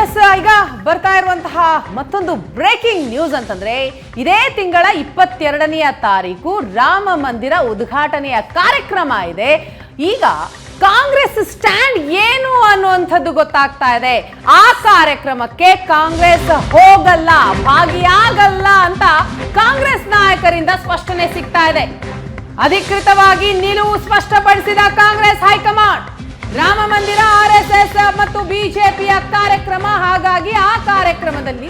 S ಈಗ ಬರ್ತಾ ಇರುವಂತಹ ಮತ್ತೊಂದು ಬ್ರೇಕಿಂಗ್ ನ್ಯೂಸ್ ಅಂತಂದ್ರೆ, ಇದೇ ತಿಂಗಳ ಇಪ್ಪತ್ತೆರಡನೆಯ ತಾರೀಕು ರಾಮ ಮಂದಿರ ಉದ್ಘಾಟನೆಯ ಕಾರ್ಯಕ್ರಮ ಇದೆ. ಈಗ ಕಾಂಗ್ರೆಸ್ ಸ್ಟ್ಯಾಂಡ್ ಏನು ಅನ್ನುವಂಥದ್ದು ಗೊತ್ತಾಗ್ತಾ ಇದೆ. ಆ ಕಾರ್ಯಕ್ರಮಕ್ಕೆ ಕಾಂಗ್ರೆಸ್ ಹೋಗಲ್ಲ, ಭಾಗಿಯಾಗಲ್ಲ ಅಂತ ಕಾಂಗ್ರೆಸ್ ನಾಯಕರಿಂದ ಸ್ಪಷ್ಟನೆ ಸಿಗ್ತಾ ಇದೆ. ಅಧಿಕೃತವಾಗಿ ನಿಲುವು ಸ್ಪಷ್ಟಪಡಿಸಿದ ಕಾಂಗ್ರೆಸ್ ಹೈಕಮಾಂಡ್. ರಾಮ ಮಂದಿರ, ಆರ್ ಎಸ್ ಎಸ್ ಮತ್ತು ಬಿಜೆಪಿಯ ಕಾರ್ಯಕ್ರಮ. ಹಾಗಾಗಿ ಆ ಕಾರ್ಯಕ್ರಮದಲ್ಲಿ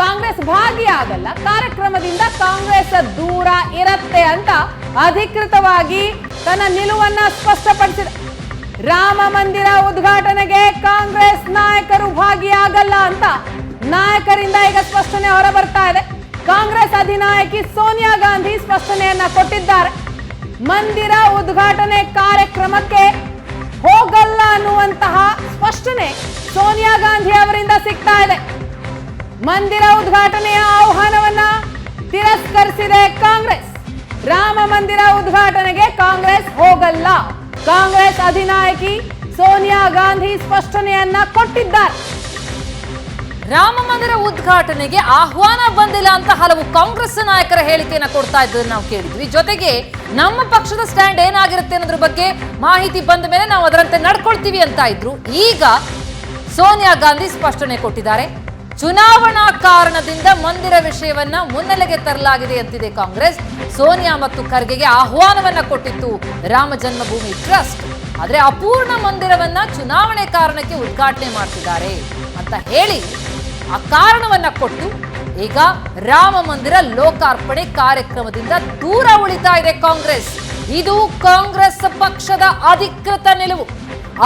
ಕಾಂಗ್ರೆಸ್ ಭಾಗಿಯಾಗಲ್ಲ ಕಾರ್ಯಕ್ರಮದಿಂದ ಕಾಂಗ್ರೆಸ್ ದೂರ ಇರತ್ತೆ ಅಂತ ಅಧಿಕೃತವಾಗಿ ತನ್ನ ನಿಲುವನ್ನ ಸ್ಪಷ್ಟಪಡಿಸಿದೆ ರಾಮ ಮಂದಿರ ಉದ್ಘಾಟನೆಗೆ ಕಾಂಗ್ರೆಸ್ ನಾಯಕರು ಭಾಗಿಯಾಗಲ್ಲ ಅಂತ ನಾಯಕರಿಂದ ಈಗ ಸ್ಪಷ್ಟನೆ ಹೊರ ಬರ್ತಾ ಇದೆ. ಕಾಂಗ್ರೆಸ್ ಅಧಿನಾಯಕಿ ಸೋನಿಯಾ ಗಾಂಧಿ ಸ್ಪಷ್ಟನೆಯನ್ನ ಕೊಟ್ಟಿದ್ದಾರೆ. ಮಂದಿರ ಉದ್ಘಾಟನೆ ಕಾರ್ಯಕ್ರಮಕ್ಕೆ ಹೋಗಲ್ಲ ಅನ್ನುವಂತಹ ಸ್ಪಷ್ಟನೆ ಸೋನಿಯಾ ಗಾಂಧಿ ಅವರಿಂದ ಸಿಗ್ತಾ ಇದೆ. ಮಂದಿರ ಉದ್ಘಾಟನೆಯ ಆಹ್ವಾನವನ್ನ ತಿರಸ್ಕರಿಸಿದೆ ಕಾಂಗ್ರೆಸ್. ರಾಮ ಮಂದಿರ ಉದ್ಘಾಟನೆಗೆ ಕಾಂಗ್ರೆಸ್ ಹೋಗಲ್ಲ. ಕಾಂಗ್ರೆಸ್ ಅಧಿನಾಯಕಿ ಸೋನಿಯಾ ಗಾಂಧಿ ಸ್ಪಷ್ಟನೆಯನ್ನ ಕೊಟ್ಟಿದ್ದಾರೆ. ರಾಮ ಮಂದಿರ ಉದ್ಘಾಟನೆಗೆ ಆಹ್ವಾನ ಬಂದಿಲ್ಲ ಅಂತ ಹಲವು ಕಾಂಗ್ರೆಸ್ ನಾಯಕರ ಹೇಳಿಕೆಯನ್ನು ಕೊಡ್ತಾ ಇದ್ದನ್ನು ನಾವು ಕೇಳಿದ್ವಿ. ಜೊತೆಗೆ ನಮ್ಮ ಪಕ್ಷದ ಸ್ಟ್ಯಾಂಡ್ ಏನಾಗಿರುತ್ತೆ ಅನ್ನೋದ್ರ ಬಗ್ಗೆ ಮಾಹಿತಿ ಬಂದ ಮೇಲೆ ನಾವು ಅದರಂತೆ ನಡ್ಕೊಳ್ತೀವಿ ಅಂತ ಇದ್ರು. ಈಗ ಸೋನಿಯಾ ಗಾಂಧಿ ಸ್ಪಷ್ಟನೆ ಕೊಟ್ಟಿದ್ದಾರೆ. ಚುನಾವಣಾ ಕಾರಣದಿಂದ ಮಂದಿರ ವಿಷಯವನ್ನ ಮುನ್ನೆಲೆಗೆ ತರಲಾಗಿದೆ ಅಂತಿದೆ ಕಾಂಗ್ರೆಸ್. ಸೋನಿಯಾ ಮತ್ತು ಖರ್ಗೆಗೆ ಆಹ್ವಾನವನ್ನ ಕೊಟ್ಟಿತ್ತು ರಾಮ ಜನ್ಮಭೂಮಿ ಟ್ರಸ್ಟ್. ಆದ್ರೆ ಅಪೂರ್ಣ ಮಂದಿರವನ್ನ ಚುನಾವಣೆ ಕಾರಣಕ್ಕೆ ಉದ್ಘಾಟನೆ ಮಾಡ್ತಿದ್ದಾರೆ ಅಂತ ಹೇಳಿ ಆ ಕಾರಣವನ್ನ ಕೊಟ್ಟು ಈಗ ರಾಮ ಮಂದಿರ ಲೋಕಾರ್ಪಣೆ ಕಾರ್ಯಕ್ರಮದಿಂದ ದೂರ ಉಳಿತಾ ಇದೆ ಕಾಂಗ್ರೆಸ್. ಇದು ಕಾಂಗ್ರೆಸ್ ಪಕ್ಷದ ಅಧಿಕೃತ ನಿಲುವು.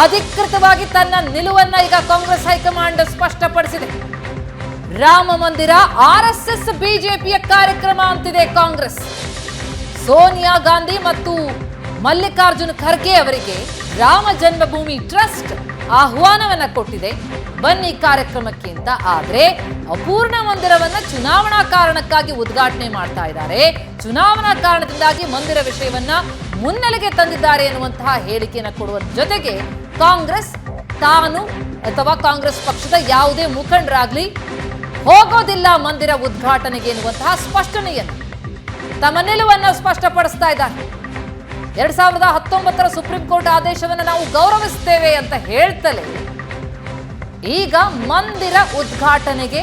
ಅಧಿಕೃತವಾಗಿ ತನ್ನ ನಿಲುವನ್ನ ಈಗ ಕಾಂಗ್ರೆಸ್ ಹೈಕಮಾಂಡ್ ಸ್ಪಷ್ಟಪಡಿಸಿದೆ. ರಾಮ ಮಂದಿರ ಆರ್ ಎಸ್ ಎಸ್ ಬಿಜೆಪಿಯ ಕಾರ್ಯಕ್ರಮ ಅಂತಿದೆ ಕಾಂಗ್ರೆಸ್. ಸೋನಿಯಾ ಗಾಂಧಿ ಮತ್ತು ಮಲ್ಲಿಕಾರ್ಜುನ ಖರ್ಗೆ ಅವರಿಗೆ ರಾಮ ಜನ್ಮಭೂಮಿ ಟ್ರಸ್ಟ್ ಆಹ್ವಾನವನ್ನ ಕೊಟ್ಟಿದೆ. ಬನ್ನಿ ಕಾರ್ಯಕ್ರಮಕ್ಕೆ ಅಂತ. ಆದ್ರೆ ಅಪೂರ್ಣ ಮಂದಿರವನ್ನ ಚುನಾವಣಾ ಕಾರಣಕ್ಕಾಗಿ ಉದ್ಘಾಟನೆ ಮಾಡ್ತಾ ಇದ್ದಾರೆ. ಚುನಾವಣಾ ಕಾರಣದಿಂದಾಗಿ ಮಂದಿರ ವಿಷಯವನ್ನ ಮುನ್ನೆಲೆಗೆ ತಂದಿದ್ದಾರೆ ಎನ್ನುವಂತಹ ಹೇಳಿಕೆಯನ್ನು ಕೊಡುವ ಜೊತೆಗೆ ಕಾಂಗ್ರೆಸ್ ತಾನು ಅಥವಾ ಕಾಂಗ್ರೆಸ್ ಪಕ್ಷದ ಯಾವುದೇ ಮುಖಂಡರಾಗ್ಲಿ ಹೋಗೋದಿಲ್ಲ ಮಂದಿರ ಉದ್ಘಾಟನೆಗೆ ಎನ್ನುವಂತಹ ಸ್ಪಷ್ಟನೆಯನ್ನು. ತಮ್ಮ ನಿಲುವನ್ನು ಸ್ಪಷ್ಟಪಡಿಸ್ತಾ ಇದ್ದಾರೆ. ಎರಡ್ ಸಾವಿರದ ಹತ್ತೊಂಬತ್ತರ ಸುಪ್ರೀಂ ಕೋರ್ಟ್ ಆದೇಶವನ್ನು ನಾವು ಗೌರವಿಸ್ತೇವೆ ಅಂತ ಹೇಳ್ತಲೇ ಈಗ ಮಂದಿರ ಉದ್ಘಾಟನೆಗೆ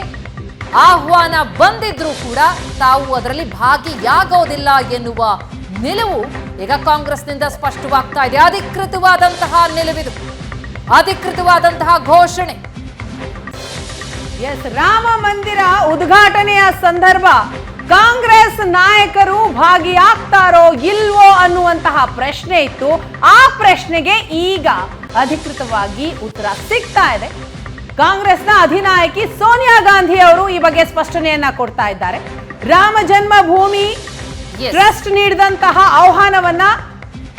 ಆಹ್ವಾನ ಬಂದಿದ್ರೂ ಕೂಡ ತಾವು ಅದರಲ್ಲಿ ಭಾಗಿಯಾಗೋದಿಲ್ಲ ಎನ್ನುವ ನಿಲುವು ಈಗ ಕಾಂಗ್ರೆಸ್ನಿಂದ ಸ್ಪಷ್ಟವಾಗ್ತಾ ಇದೆ. ಅಧಿಕೃತವಾದಂತಹ ನಿಲುವಿದು. ಅಧಿಕೃತವಾದಂತಹ ಘೋಷಣೆ. ಎಸ್ ರಾಮ ಮಂದಿರ ಉದ್ಘಾಟನೆಯ ಸಂದರ್ಭ ಕಾಂಗ್ರೆಸ್ ನಾಯಕರು ಭಾಗಿಯಾಗ್ತಾರೋ ಇಲ್ವೋ ಅನ್ನುವಂತಹ ಪ್ರಶ್ನೆ ಇತ್ತು. ಆ ಪ್ರಶ್ನೆಗೆ ಈಗ ಅಧಿಕೃತವಾಗಿ ಉತ್ತರ ಸಿಗ್ತಾ ಇದೆ. ಕಾಂಗ್ರೆಸ್ನ ಅಧಿನಾಯಕಿ ಸೋನಿಯಾ ಗಾಂಧಿ ಅವರು ಈ ಬಗ್ಗೆ ಸ್ಪಷ್ಟನೆಯನ್ನ ಕೊಡ್ತಾ ಇದ್ದಾರೆ. ರಾಮ ಜನ್ಮಭೂಮಿ. ಟ್ರಸ್ಟ್ ನೀಡಿದಂತಹ ಆಹ್ವಾನವನ್ನ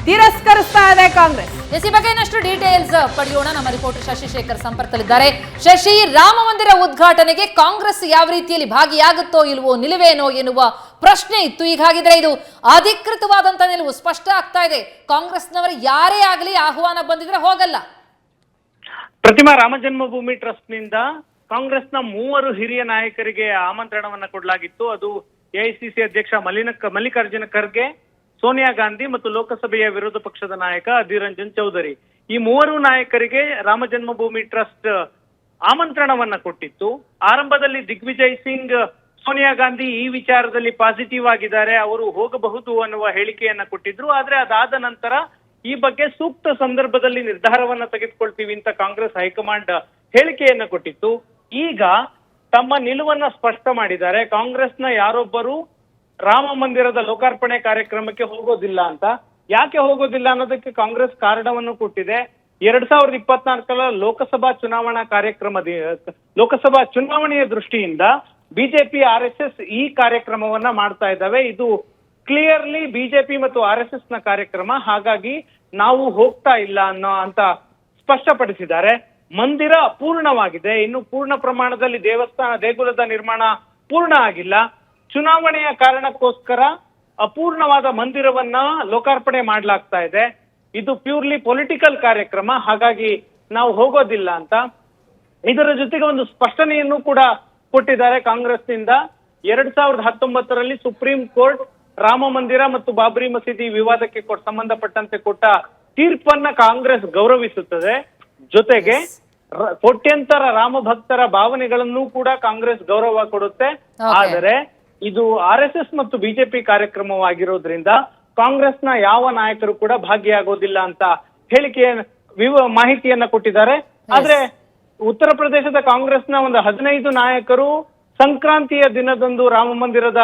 ತಿರಸ್ಕರಿಸ್ತಾ ಇದೆ ಕಾಂಗ್ರೆಸ್. ಎಸ್ ಬಗ್ಗೆ ಇನ್ನಷ್ಟು ಡೀಟೇಲ್ಸ್ ಪಡೆಯೋಣ. ನಮ್ಮ ರಿಪೋರ್ಟರ್ ಶಶಿಶೇಖರ್ ಸಂಪರ್ಕದಲ್ಲಿದ್ದಾರೆ. ಶಶಿ, ರಾಮ ಮಂದಿರ ಉದ್ಘಾಟನೆಗೆ ಕಾಂಗ್ರೆಸ್ ಯಾವ ರೀತಿಯಲ್ಲಿ ಭಾಗಿಯಾಗುತ್ತೋ ಇಲ್ವೋ ನಿಲುವೇನೋ ಎನ್ನುವ ಪ್ರಶ್ನೆ ಇತ್ತು. ಈಗ ಇದು ಅಧಿಕೃತವಾದಂತ ನಿಲುವು ಸ್ಪಷ್ಟ ಆಗ್ತಾ ಇದೆ. ಕಾಂಗ್ರೆಸ್ನವರು ಯಾರೇ ಆಗಲಿ ಆಹ್ವಾನ ಬಂದಿದ್ರೆ ಹೋಗಲ್ಲ. ಪ್ರತಿಮಾ ರಾಮ ಜನ್ಮಭೂಮಿ ಟ್ರಸ್ಟ್ನಿಂದ ಕಾಂಗ್ರೆಸ್ನ ಮೂವರು ಹಿರಿಯ ನಾಯಕರಿಗೆ ಆಮಂತ್ರಣವನ್ನ ಕೊಡಲಾಗಿತ್ತು. ಅದು ಎಐಸಿಸಿ ಅಧ್ಯಕ್ಷ ಮಲ್ಲಿನ ಮಲ್ಲಿಕಾರ್ಜುನ ಖರ್ಗೆ ಸೋನಿಯಾ ಗಾಂಧಿ ಮತ್ತು ಲೋಕಸಭೆಯ ವಿರೋಧ ಪಕ್ಷದ ನಾಯಕ ಅಧೀರ್ ರಂಜನ್ ಚೌಧರಿ. ಈ ಮೂವರು ನಾಯಕರಿಗೆ ರಾಮ ಜನ್ಮಭೂಮಿ ಟ್ರಸ್ಟ್ ಆಮಂತ್ರಣವನ್ನ ಕೊಟ್ಟಿತ್ತು. ಆರಂಭದಲ್ಲಿ ದಿಗ್ವಿಜಯ್ ಸಿಂಗ್, ಸೋನಿಯಾ ಗಾಂಧಿ ಈ ವಿಚಾರದಲ್ಲಿ ಪಾಸಿಟಿವ್ ಆಗಿದ್ದಾರೆ, ಅವರು ಹೋಗಬಹುದು ಅನ್ನುವ ಹೇಳಿಕೆಯನ್ನ ಕೊಟ್ಟಿದ್ರು. ಆದ್ರೆ ಅದಾದ ನಂತರ ಈ ಬಗ್ಗೆ ಸೂಕ್ತ ಸಂದರ್ಭದಲ್ಲಿ ನಿರ್ಧಾರವನ್ನ ತೆಗೆದುಕೊಳ್ತೀವಿ ಅಂತ ಕಾಂಗ್ರೆಸ್ ಹೈಕಮಾಂಡ್ ಹೇಳಿಕೆಯನ್ನ ಕೊಟ್ಟಿತ್ತು. ಈಗ ತಮ್ಮ ನಿಲುವನ್ನ ಸ್ಪಷ್ಟ ಮಾಡಿದ್ದಾರೆ. ಕಾಂಗ್ರೆಸ್ನ ಯಾರೊಬ್ಬರು ರಾಮ ಮಂದಿರದ ಲೋಕಾರ್ಪಣೆ ಕಾರ್ಯಕ್ರಮಕ್ಕೆ ಹೋಗೋದಿಲ್ಲ ಅಂತ. ಯಾಕೆ ಹೋಗೋದಿಲ್ಲ ಅನ್ನೋದಕ್ಕೆ ಕಾಂಗ್ರೆಸ್ ಕಾರಣವನ್ನು ಕೊಟ್ಟಿದೆ. ಎರಡ್ ಸಾವಿರದ ಇಪ್ಪತ್ನಾಲ್ಕರ ಲೋಕಸಭಾ ಚುನಾವಣಾ ಕಾರ್ಯಕ್ರಮದ ಲೋಕಸಭಾ ಚುನಾವಣೆಯ ದೃಷ್ಟಿಯಿಂದ ಬಿಜೆಪಿ, ಆರ್ ಎಸ್ ಎಸ್ ಈ ಕಾರ್ಯಕ್ರಮವನ್ನ ಮಾಡ್ತಾ ಇದ್ದಾವೆ. ಇದು ಕ್ಲಿಯರ್ಲಿ ಬಿಜೆಪಿ ಮತ್ತು ಆರ್ ಎಸ್ ಎಸ್ನ ಕಾರ್ಯಕ್ರಮ. ಹಾಗಾಗಿ ನಾವು ಹೋಗ್ತಾ ಇಲ್ಲ ಅನ್ನೋ ಅಂತ ಸ್ಪಷ್ಟಪಡಿಸಿದ್ದಾರೆ. ಮಂದಿರ ಅಪೂರ್ಣವಾಗಿದೆ ಇನ್ನು ಪೂರ್ಣ ಪ್ರಮಾಣದಲ್ಲಿ ದೇವಸ್ಥಾನ, ದೇಗುಲದ ನಿರ್ಮಾಣ ಪೂರ್ಣ ಆಗಿಲ್ಲ. ಚುನಾವಣೆಯ ಕಾರಣಕ್ಕೋಸ್ಕರ ಅಪೂರ್ಣವಾದ ಮಂದಿರವನ್ನ ಲೋಕಾರ್ಪಣೆ ಮಾಡ್ಲಾಗ್ತಾ ಇದೆ. ಇದು ಪ್ಯೂರ್ಲಿ ಪೊಲಿಟಿಕಲ್ ಕಾರ್ಯಕ್ರಮ ಹಾಗಾಗಿ ನಾವು ಹೋಗೋದಿಲ್ಲ ಅಂತ. ಇದರ ಜೊತೆಗೆ ಒಂದು ಸ್ಪಷ್ಟನೆಯನ್ನು ಕೂಡ ಕೊಟ್ಟಿದ್ದಾರೆ ಕಾಂಗ್ರೆಸ್ನಿಂದ. ಎರಡ್ ಸಾವಿರದ ಹತ್ತೊಂಬತ್ತರಲ್ಲಿ ಸುಪ್ರೀಂ ಕೋರ್ಟ್ ರಾಮ ಮಂದಿರ ಮತ್ತು ಬಾಬ್ರಿ ಮಸೀದಿ ವಿವಾದಕ್ಕೆ ಸಂಬಂಧಪಟ್ಟಂತೆ ಕೊಟ್ಟ ತೀರ್ಪನ್ನ ಕಾಂಗ್ರೆಸ್ ಗೌರವಿಸುತ್ತದೆ. ಜೊತೆಗೆ ಕೋಟ್ಯಂತರ ರಾಮ ಭಕ್ತರ ಭಾವನೆಗಳನ್ನು ಕೂಡ ಕಾಂಗ್ರೆಸ್ ಗೌರವ ಕೊಡುತ್ತೆ. ಆದರೆ ಇದು ಆರ್ ಎಸ್ ಎಸ್ ಮತ್ತು ಬಿಜೆಪಿ ಕಾರ್ಯಕ್ರಮವಾಗಿರೋದ್ರಿಂದ ಕಾಂಗ್ರೆಸ್ನ ಯಾವ ನಾಯಕರು ಕೂಡ ಭಾಗಿಯಾಗೋದಿಲ್ಲ ಅಂತ ಹೇಳಿಕೆ ವಿವ ಮಾಹಿತಿಯನ್ನ ಕೊಟ್ಟಿದ್ದಾರೆ. ಆದ್ರೆ ಉತ್ತರ ಪ್ರದೇಶದ ಕಾಂಗ್ರೆಸ್ನ ಒಂದು ಹದಿನೈದು ನಾಯಕರು ಸಂಕ್ರಾಂತಿಯ ದಿನದಂದು ರಾಮ ಮಂದಿರದ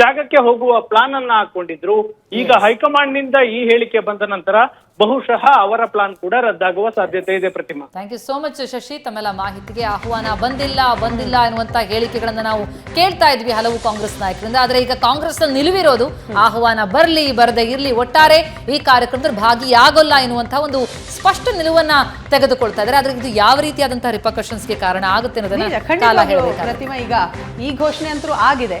ಜಾಗಕ್ಕೆ ಹೋಗುವ ಪ್ಲಾನ್ ಅನ್ನ ಹಾಕೊಂಡಿದ್ರು. ಈಗ ಹೈಕಮಾಂಡ್ನಿಂದ ಈ ಹೇಳಿಕೆ ಬಂದ ನಂತರ ಬಹುಶಃ ಅವರ ಪ್ಲಾನ್ ಕೂಡ ರದ್ದಾಗುವ ಸಾಧ್ಯತೆ ಇದೆ Pratima. Thank you so much Shashi. ತಮ್ಮೆಲ್ಲ ಮಾಹಿತಿಗೆ ಆಹ್ವಾನ ಬಂದಿಲ್ಲ ಬಂದಿಲ್ಲ ಎನ್ನುವಂತ ಹೇಳಿಕೆಗಳನ್ನ ನಾವು ಕೇಳ್ತಾ ಇದ್ವಿ ಹಲವು ಕಾಂಗ್ರೆಸ್ ನಾಯಕರಿಂದ. ಆದ್ರೆ ಈಗ ಕಾಂಗ್ರೆಸ್ ನಿಲುವಿರೋದು ಆಹ್ವಾನ ಬರಲಿ ಬರದೇ ಇರಲಿ ಒಟ್ಟಾರೆ ಈ ಕಾರ್ಯಕ್ರಮದಲ್ಲಿ ಭಾಗಿಯಾಗೋಲ್ಲ ಎನ್ನುವಂತಹ ಒಂದು ಸ್ಪಷ್ಟ ನಿಲುವನ್ನ ತೆಗೆದುಕೊಳ್ತಾ ಇದ್ದಾರೆ. ಆದ್ರೆ ಇದು ಯಾವ ರೀತಿಯಾದಂತಹ ರಿಪಕಷನ್ಸ್ಗೆ ಕಾರಣ ಆಗುತ್ತೆ ಅನ್ನೋದನ್ನ ಪ್ರತಿಮಾ ಈಗ ಈ ಘೋಷಣೆ ಅಂತೂ ಆಗಿದೆ.